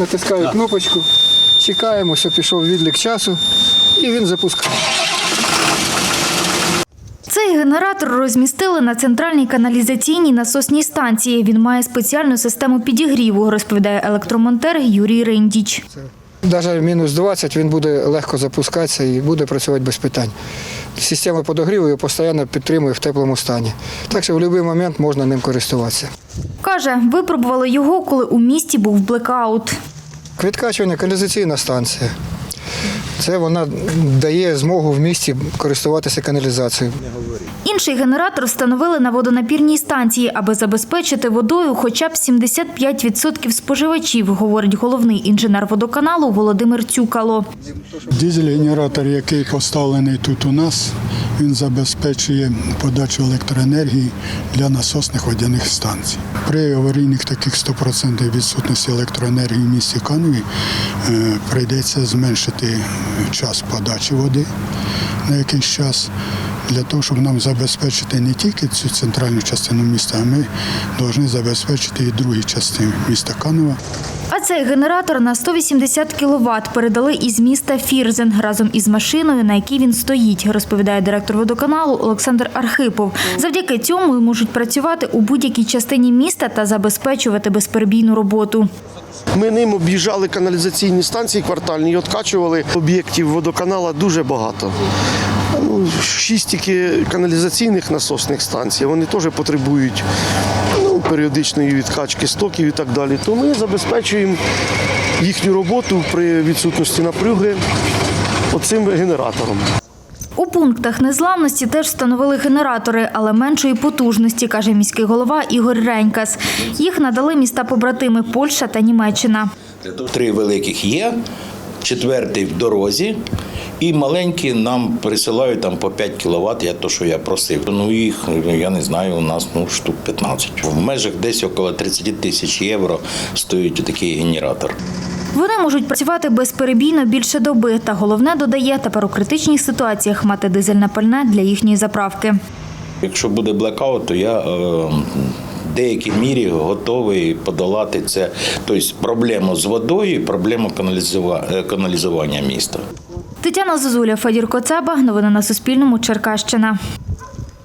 Натискаю кнопочку, чекаємо, що пішов відлік часу, і він запускає. Цей генератор розмістили на центральній каналізаційній насосній станції. Він має спеціальну систему підігріву, розповідає електромонтер Юрій Рендіч. Навіть мінус 20 він буде легко запускатися і буде працювати без питань. Система подогріву його постійно підтримує в теплому стані. Так що в будь-який момент можна ним користуватися. Каже, випробували його, коли у місті був блекаут. Відкачування каналізаційна станція. Це вона дає змогу в місті користуватися каналізацією. Інший генератор встановили на водонапірній станції, аби забезпечити водою хоча б 75% споживачів, говорить головний інженер водоканалу Володимир Цюкало. Дизель-генератор, який поставлений тут у нас, він забезпечує подачу електроенергії для насосних водяних станцій. При аварійних таких 100% відсутності електроенергії в місті Канові е, прийдеться зменшити час подачі води на якийсь час. Для того, щоб нам забезпечити не тільки цю центральну частину міста, а ми повинні забезпечити і другі частини міста Канова. А цей генератор на 180 кВт передали із міста Фірзен разом із машиною, на якій він стоїть, розповідає директор водоканалу Олександр Архипов. Завдяки цьому можуть працювати у будь-якій частині міста та забезпечувати безперебійну роботу. Ми ним об'їжджали каналізаційні станції квартальні і откачували об'єктів водоканала дуже багато. Ну, шість тільки каналізаційних насосних станцій, вони теж потребують ну, періодичної відкачки стоків і так далі. То ми забезпечуємо їхню роботу при відсутності напряги оцим генератором. У пунктах незламності теж встановили генератори, але меншої потужності, каже міський голова Ігор Ренькас. Їх надали міста побратими Польща та Німеччина. Три великих є, четвертий в дорозі, і маленькі нам присилають там по 5 кВт, я то, що я просив. Ну їх, ну, я не знаю, у нас ну, штук 15. В межах десь около 30 тисяч євро стоїть такий генератор. Вони можуть працювати безперебійно більше доби. Та головне додає тепер у критичних ситуаціях мати дизельне пальне для їхньої заправки. Якщо буде блекаут, то я е, в деякій мірі готовий подолати це. Тобто проблему з водою, і проблему е, каналізування міста. Тетяна Зозуля, Федір Коцаба. Новини на Суспільному. Черкащина.